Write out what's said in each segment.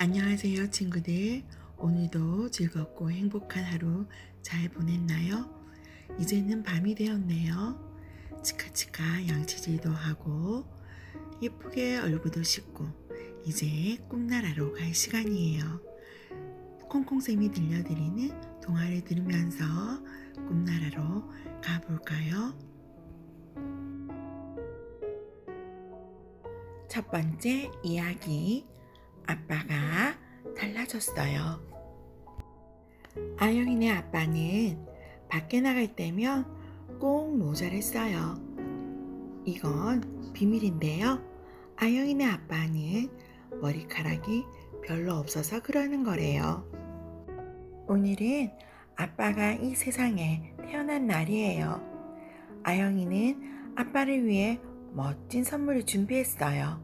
안녕하세요, 친구들. 오늘도 즐겁고 행복한 하루 잘 보냈나요? 이제는 밤이 되었네요. 치카치카 양치질도 하고 예쁘게 얼굴도 씻고 이제 꿈나라로 갈 시간이에요. 콩콩쌤이 들려드리는 동화를 들으면서 꿈나라로 가볼까요? 첫 번째 이야기 아빠가 달라졌어요. 아영이네 아빠는 밖에 나갈 때면 꼭 모자를 써요. 이건 비밀인데요. 아영이네 아빠는 머리카락이 별로 없어서 그러는 거래요. 오늘은 아빠가 이 세상에 태어난 날이에요. 아영이는 아빠를 위해 멋진 선물을 준비했어요.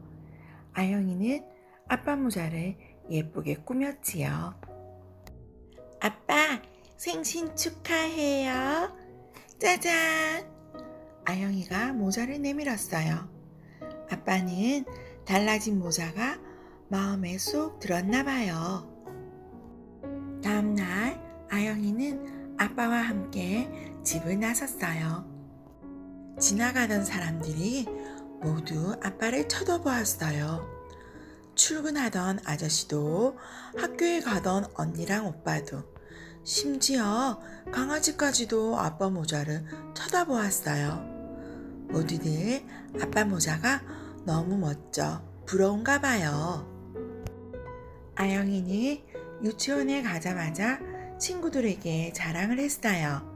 아영이는 아빠 모자를 예쁘게 꾸몄지요. 아빠, 생신 축하해요. 짜잔! 아영이가 모자를 내밀었어요. 아빠는 달라진 모자가 마음에 쏙 들었나 봐요. 다음날 아영이는 아빠와 함께 집을 나섰어요. 지나가던 사람들이 모두 아빠를 쳐다보았어요. 출근하던 아저씨도 학교에 가던 언니랑 오빠도 심지어 강아지까지도 아빠 모자를 쳐다보았어요. 모두들 아빠 모자가 너무 멋져 부러운가 봐요. 아영이는 유치원에 가자마자 친구들에게 자랑을 했어요.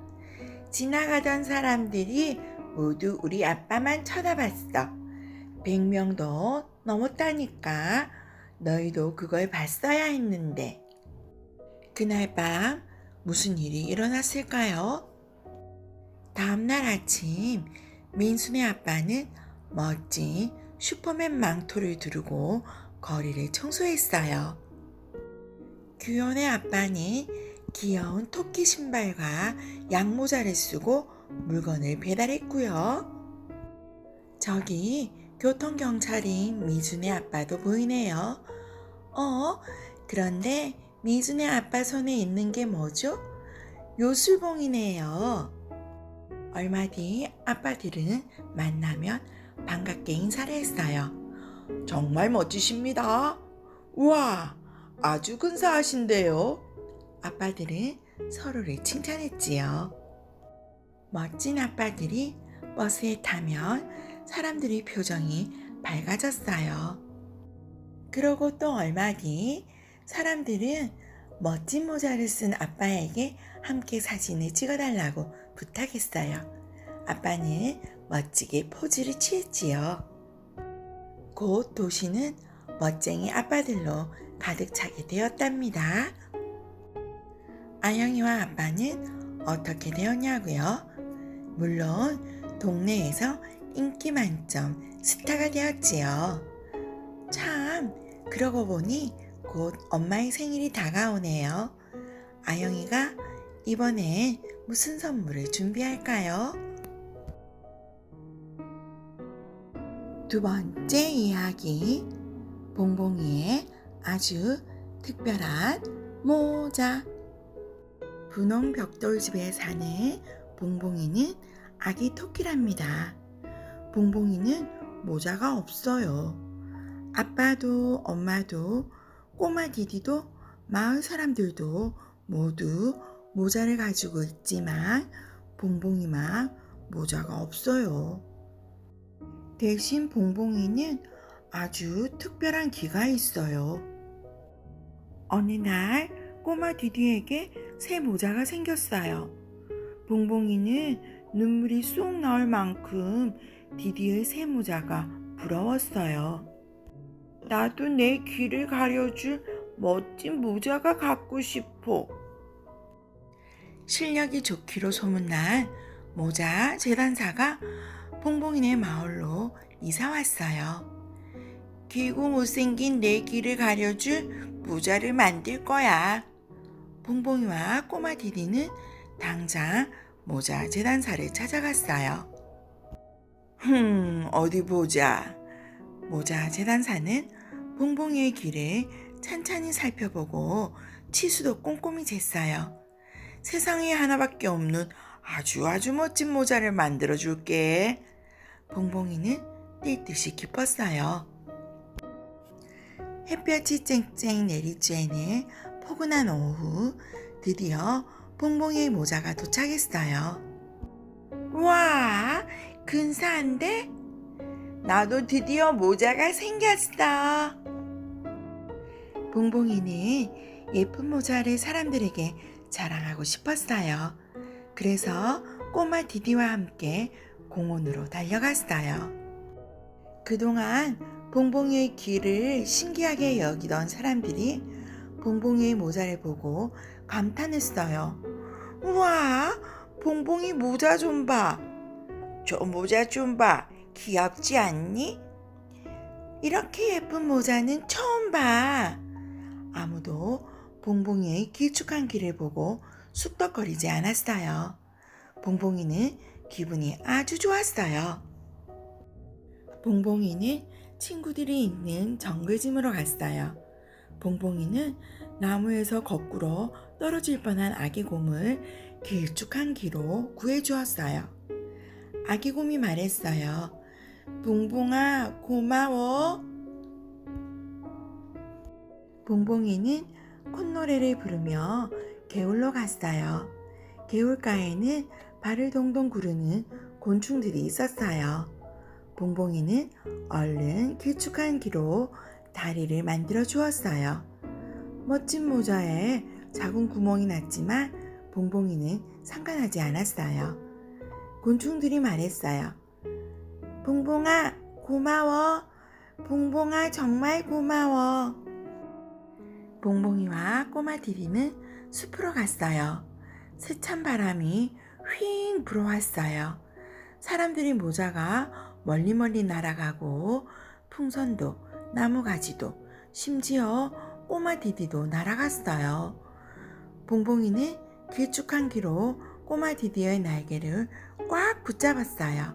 지나가던 사람들이 모두 우리 아빠만 쳐다봤어. 100명도 넘었다니까. 너희도 그걸 봤어야 했는데. 그날 밤 무슨 일이 일어났을까요? 다음날 아침 민순의 아빠는 멋진 슈퍼맨 망토를 두르고 거리를 청소했어요. 규현의 아빠는 귀여운 토끼 신발과 양모자를 쓰고 물건을 배달했고요. 저기 교통경찰인 미준의 아빠도 보이네요. 어? 그런데 미준의 아빠 손에 있는 게 뭐죠? 요술봉이네요. 얼마 뒤 아빠들은 만나면 반갑게 인사를 했어요. 정말 멋지십니다. 우와, 아주 근사하신데요. 아빠들은 서로를 칭찬했지요. 멋진 아빠들이 버스에 타면 사람들의 표정이 밝아졌어요. 그러고 또 얼마 뒤 사람들은 멋진 모자를 쓴 아빠에게 함께 사진을 찍어달라고 부탁했어요. 아빠는 멋지게 포즈를 취했지요. 곧 도시는 멋쟁이 아빠들로 가득 차게 되었답니다. 아영이와 아빠는 어떻게 되었냐고요? 물론 동네에서 인기 만점 스타가 되었지요. 참, 그러고 보니 곧 엄마의 생일이 다가오네요. 아영이가 이번엔 무슨 선물을 준비할까요? 두 번째 이야기. 봉봉이의 아주 특별한 모자. 분홍 벽돌집에 사는 봉봉이는 아기 토끼랍니다. 봉봉이는 모자가 없어요. 아빠도 엄마도 꼬마 디디도 마을 사람들도 모두 모자를 가지고 있지만 봉봉이만 모자가 없어요. 대신 봉봉이는 아주 특별한 기가 있어요. 어느 날 꼬마 디디에게 새 모자가 생겼어요. 봉봉이는 눈물이 쏙 나올 만큼 디디의 새 모자가 부러웠어요. 나도 내 귀를 가려줄 멋진 모자가 갖고 싶어. 실력이 좋기로 소문난 모자 재단사가 봉봉이네 마을로 이사 왔어요. 길고 못생긴 내 귀를 가려줄 모자를 만들 거야. 봉봉이와 꼬마 디디는 당장 모자 재단사를 찾아갔어요. 흠, 어디 보자. 모자 재단사는 봉봉이의 귀를 찬찬히 살펴보고 치수도 꼼꼼히 쟀어요. 세상에 하나밖에 없는 아주 아주 멋진 모자를 만들어 줄게. 봉봉이는 뛸 듯이 기뻤어요. 햇볕이 쨍쨍 내리쬐는 포근한 오후 드디어 봉봉이의 모자가 도착했어요. 와, 근사한데? 나도 드디어 모자가 생겼어. 봉봉이는 예쁜 모자를 사람들에게 자랑하고 싶었어요. 그래서 꼬마 디디와 함께 공원으로 달려갔어요. 그동안 봉봉이의 귀를 신기하게 여기던 사람들이 봉봉이의 모자를 보고 감탄했어요. 우와, 봉봉이 모자 좀 봐. 저 모자 좀 봐. 귀엽지 않니? 이렇게 예쁜 모자는 처음 봐. 아무도 봉봉이의 길쭉한 귀를 보고 쑥덕거리지 않았어요. 봉봉이는 기분이 아주 좋았어요. 봉봉이는 친구들이 있는 정글짐으로 갔어요. 봉봉이는 나무에서 거꾸로 떨어질 뻔한 아기 곰을 길쭉한 귀로 구해주었어요. 아기 곰이 말했어요. 봉봉아, 고마워. 봉봉이는 콧노래를 부르며 개울로 갔어요. 개울가에는 발을 동동 구르는 곤충들이 있었어요. 봉봉이는 얼른 길쭉한 귀로 다리를 만들어 주었어요. 멋진 모자에 작은 구멍이 났지만 봉봉이는 상관하지 않았어요. 곤충들이 말했어요. 봉봉아, 고마워. 봉봉아, 정말 고마워. 봉봉이와 꼬마 디리는 숲으로 갔어요. 세찬 바람이 휘잉 불어왔어요. 사람들이 모자가 멀리 멀리 날아가고 풍선도 나무가지도 심지어 꼬마 디디도 날아갔어요. 봉봉이는 길쭉한 귀로 꼬마 디디의 날개를 꽉 붙잡았어요.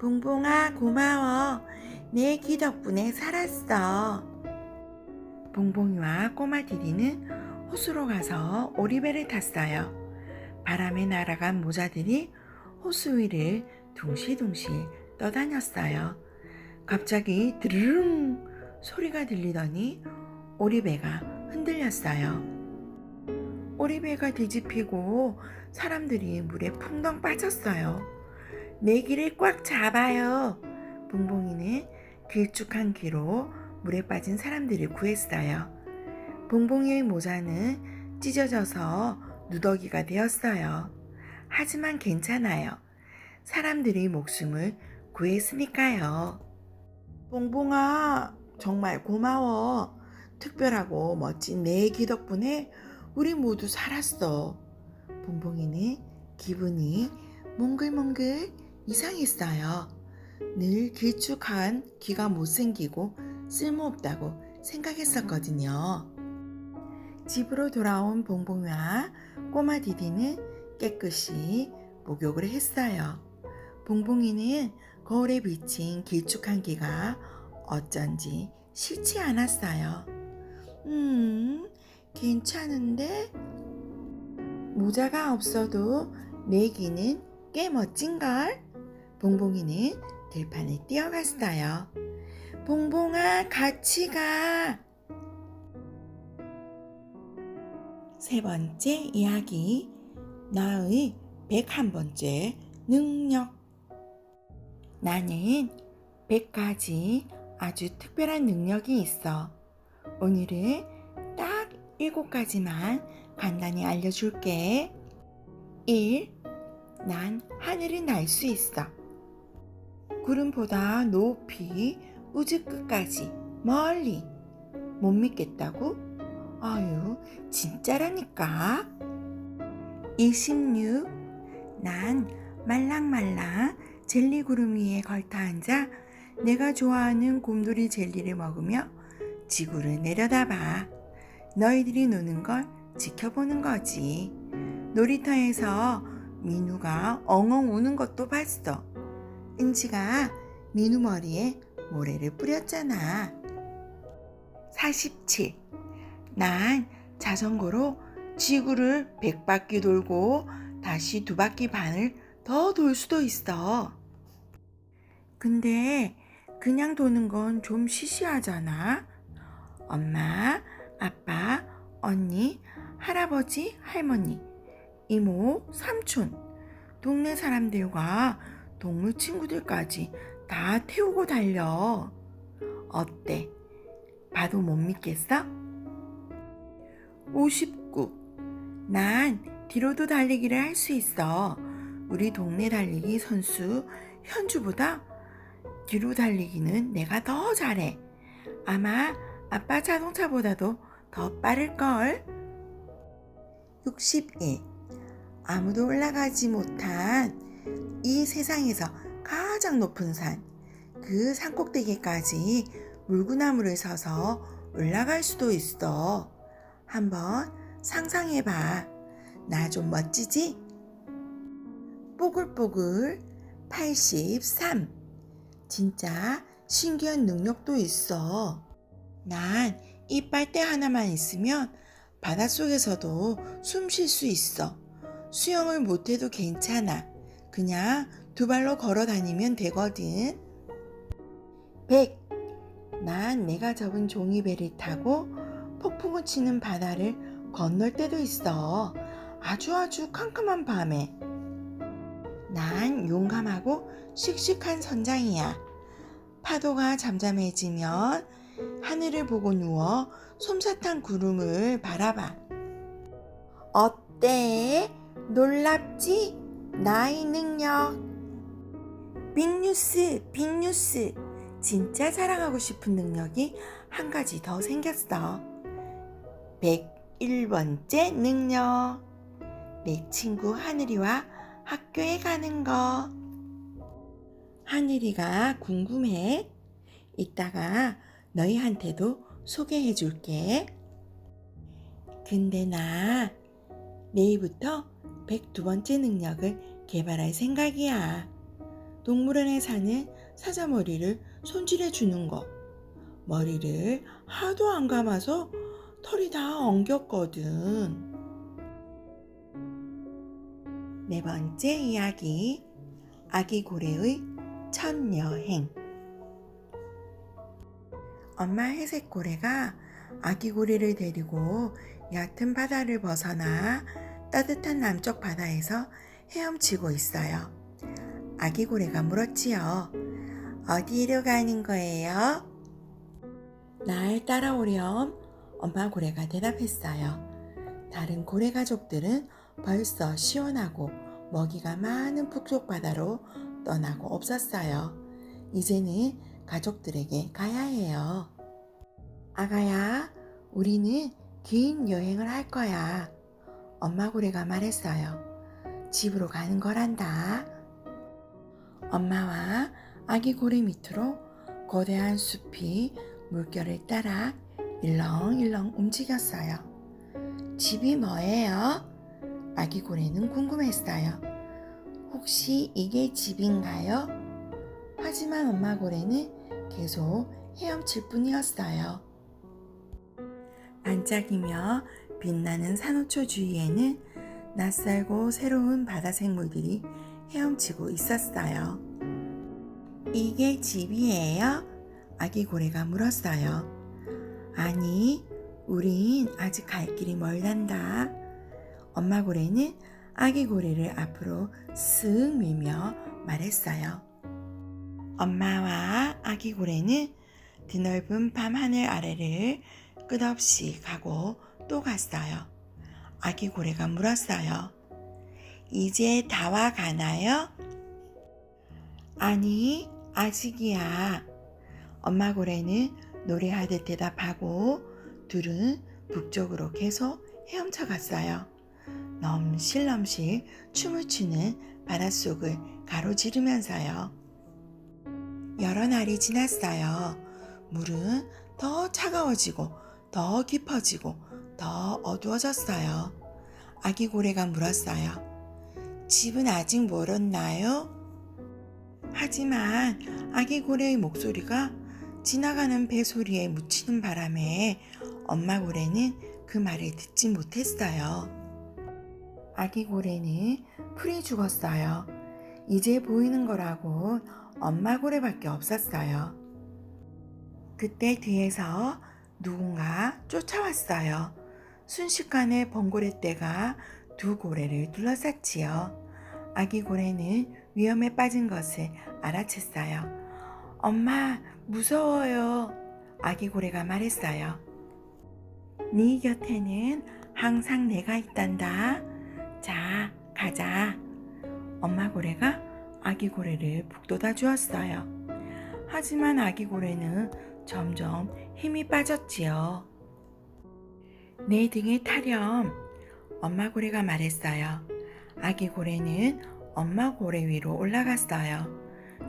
봉봉아 고마워. 내 귀 덕분에 살았어. 봉봉이와 꼬마 디디는 호수로 가서 오리배를 탔어요. 바람에 날아간 모자들이 호수 위를 둥실둥실 떠다녔어요. 갑자기 드르릉 소리가 들리더니 오리배가 흔들렸어요. 오리배가 뒤집히고 사람들이 물에 풍덩 빠졌어요. 내 귀를 꽉 잡아요. 봉봉이는 길쭉한 귀로 물에 빠진 사람들을 구했어요. 봉봉이의 모자는 찢어져서 누더기가 되었어요. 하지만 괜찮아요. 사람들이 목숨을 구했으니까요. 봉봉아, 정말 고마워. 특별하고 멋진 내귀 덕분에 우리 모두 살았어. 봉봉이는 기분이 몽글몽글 이상했어요. 늘 길쭉한 귀가 못생기고 쓸모없다고 생각했었거든요. 집으로 돌아온 봉봉이와 꼬마 디디는 깨끗이 목욕을 했어요. 봉봉이는 거울에 비친 길쭉한 귀가 어쩐지 싫지 않았어요. 음, 괜찮은데? 모자가 없어도 내 귀는 꽤 멋진걸? 봉봉이는 들판에 뛰어갔어요. 봉봉아, 같이 가! 세 번째 이야기. 나의 101번째 능력. 나는 100가지 아주 특별한 능력이 있어. 오늘은 딱 7가지만 간단히 알려줄게. 1. 난 하늘을 날 수 있어. 구름보다 높이 우주 끝까지 멀리. 못 믿겠다고? 아유, 진짜라니까. 26. 난 말랑말랑 젤리 구름 위에 걸터 앉아 내가 좋아하는 곰돌이 젤리를 먹으며 지구를 내려다봐. 너희들이 노는 걸 지켜보는 거지. 놀이터에서 민우가 엉엉 우는 것도 봤어. 은지가 민우 머리에 모래를 뿌렸잖아. 47. 난 자전거로 지구를 100바퀴 돌고 다시 두 바퀴 반을 더 돌 수도 있어. 근데 그냥 도는 건 좀 시시하잖아. 엄마, 아빠, 언니, 할아버지, 할머니, 이모, 삼촌, 동네 사람들과 동물 친구들까지 다 태우고 달려. 어때? 봐도 못 믿겠어? 59. 난 뒤로도 달리기를 할 수 있어. 우리 동네 달리기 선수 현주보다 뒤로 달리기는 내가 더 잘해. 아마 아빠 자동차보다도 더 빠를걸. 61. 아무도 올라가지 못한 이 세상에서 가장 높은 산, 그 산꼭대기까지 물구나무를 서서 올라갈 수도 있어. 한번 상상해봐. 나 좀 멋지지? 뽀글뽀글 83. 진짜 신기한 능력도 있어. 난 이 빨대 하나만 있으면 바닷속에서도 숨 쉴 수 있어. 수영을 못해도 괜찮아. 그냥 두 발로 걸어 다니면 되거든. 100. 난 내가 접은 종이배를 타고 폭풍을 치는 바다를 건널 때도 있어. 아주 아주 캄캄한 밤에. 난 용감하고 씩씩한 선장이야. 파도가 잠잠해지면 하늘을 보고 누워 솜사탕 구름을 바라봐. 어때? 놀랍지? 나의 능력. 빅뉴스, 빅뉴스. 진짜 자랑하고 싶은 능력이 한 가지 더 생겼어. 101번째 능력. 내 친구 하늘이와 학교에 가는 거. 하늘이가 궁금해. 이따가 너희한테도 소개해 줄게. 근데 나 내일부터 102번째 능력을 개발할 생각이야. 동물원에 사는 사자머리를 손질해 주는 거. 머리를 하도 안 감아서 털이 다 엉겼거든. 네 번째 이야기. 아기 고래의 첫 여행. 엄마 회색 고래가 아기 고래를 데리고 얕은 바다를 벗어나 따뜻한 남쪽 바다에서 헤엄치고 있어요. 아기 고래가 물었지요. 어디로 가는 거예요? 날 따라오렴. 엄마 고래가 대답했어요. 다른 고래 가족들은 벌써 시원하고 먹이가 많은 북쪽 바다로 떠나고 없었어요. 이제는 가족들에게 가야 해요. 아가야, 우리는 긴 여행을 할 거야. 엄마 고래가 말했어요. 집으로 가는 거란다. 엄마와 아기 고래 밑으로 거대한 숲이 물결을 따라 일렁일렁 움직였어요. 집이 뭐예요? 아기 고래는 궁금했어요. 혹시 이게 집인가요? 하지만 엄마 고래는 계속 헤엄칠 뿐이었어요. 반짝이며 빛나는 산호초 주위에는 낯설고 새로운 바다 생물들이 헤엄치고 있었어요. 이게 집이에요? 아기 고래가 물었어요. 아니, 우린 아직 갈 길이 멀단다. 엄마 고래는 아기 고래를 앞으로 쓱 밀며 말했어요. 엄마와 아기 고래는 드넓은 밤 하늘 아래를 끝없이 가고 또 갔어요. 아기 고래가 물었어요. 이제 다 와 가나요? 아니, 아직이야. 엄마 고래는 노래하듯 대답하고 둘은 북쪽으로 계속 헤엄쳐 갔어요. 넘실넘실 춤을 추는 바닷 속을 가로지르면서요. 여러 날이 지났어요. 물은 더 차가워지고 더 깊어지고 더 어두워졌어요. 아기 고래가 물었어요. 집은 아직 멀었나요? 하지만 아기 고래의 목소리가 지나가는 배 소리에 묻히는 바람에 엄마 고래는 그 말을 듣지 못했어요. 아기 고래는 풀이 죽었어요. 이제 보이는 거라고 엄마 고래밖에 없었어요. 그때 뒤에서 누군가 쫓아왔어요. 순식간에 번고래 떼가 두 고래를 둘러쌌지요. 아기 고래는 위험에 빠진 것을 알아챘어요. 엄마, 무서워요. 아기 고래가 말했어요. 네 곁에는 항상 내가 있단다. 자, 가자. 엄마 고래가 아기 고래를 북돋아 주었어요. 하지만 아기 고래는 점점 힘이 빠졌지요. 내 등에 타렴. 엄마 고래가 말했어요. 아기 고래는 엄마 고래 위로 올라갔어요.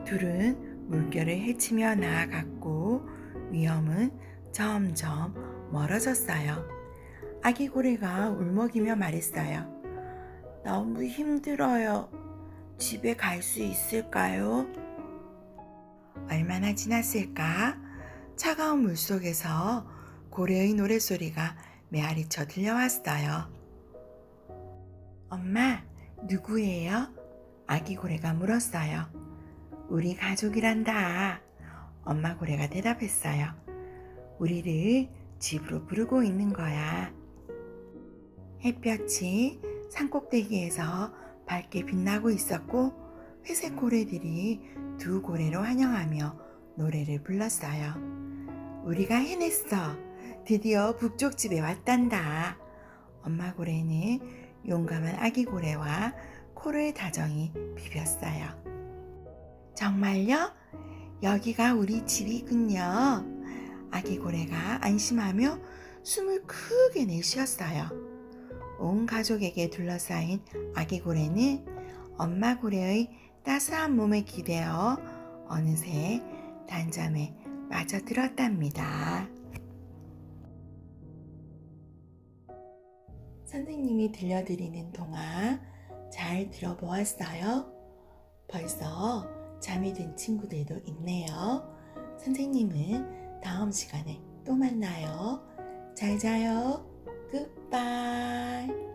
둘은 물결을 헤치며 나아갔고 위험은 점점 멀어졌어요. 아기 고래가 울먹이며 말했어요. 너무 힘들어요. 집에 갈 수 있을까요? 얼마나 지났을까? 차가운 물 속에서 고래의 노랫소리가 메아리쳐 들려왔어요. 엄마, 누구예요? 아기 고래가 물었어요. 우리 가족이란다. 엄마 고래가 대답했어요. 우리를 집으로 부르고 있는 거야. 햇볕이 산꼭대기에서 밝게 빛나고 있었고 회색 고래들이 두 고래로 환영하며 노래를 불렀어요. 우리가 해냈어. 드디어 북쪽 집에 왔단다. 엄마 고래는 용감한 아기 고래와 코를 다정히 비볐어요. 정말요? 여기가 우리 집이군요. 아기 고래가 안심하며 숨을 크게 내쉬었어요. 온 가족에게 둘러싸인 아기 고래는 엄마 고래의 따스한 몸에 기대어 어느새 단잠에 빠져들었답니다. 선생님이 들려드리는 동화 잘 들어보았어요? 벌써 잠이 든 친구들도 있네요. 선생님은 다음 시간에 또 만나요. 잘 자요. 굿바이.